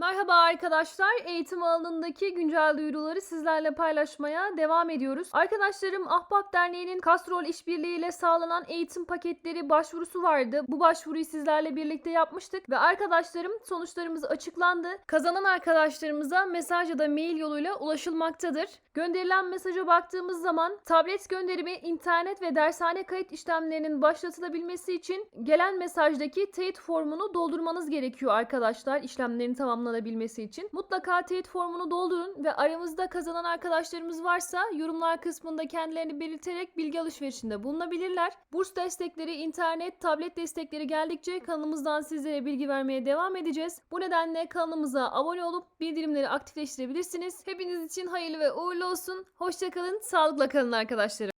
Merhaba arkadaşlar. Eğitim alanındaki güncel duyuruları sizlerle paylaşmaya devam ediyoruz. Arkadaşlarım Ahbap Derneği'nin Kastrol İşbirliği ile sağlanan eğitim paketleri başvurusu vardı. Bu başvuruyu sizlerle birlikte yapmıştık ve arkadaşlarım sonuçlarımız açıklandı. Kazanan arkadaşlarımıza mesaj ya da mail yoluyla ulaşılmaktadır. Gönderilen mesaja baktığımız zaman tablet gönderimi, internet ve dershane kayıt işlemlerinin başlatılabilmesi için gelen mesajdaki teyit formunu doldurmanız gerekiyor arkadaşlar işlemlerin tamamlanabilmesi için. Mutlaka teyit formunu doldurun ve aramızda kazanan arkadaşlarımız varsa yorumlar kısmında kendilerini belirterek bilgi alışverişinde bulunabilirler. Burs destekleri, internet, tablet destekleri geldikçe kanalımızdan sizlere bilgi vermeye devam edeceğiz. Bu nedenle kanalımıza abone olup bildirimleri aktifleştirebilirsiniz. Hepiniz için hayırlı ve uğurlu olsun. Hoşçakalın, sağlıkla kalın arkadaşlarım.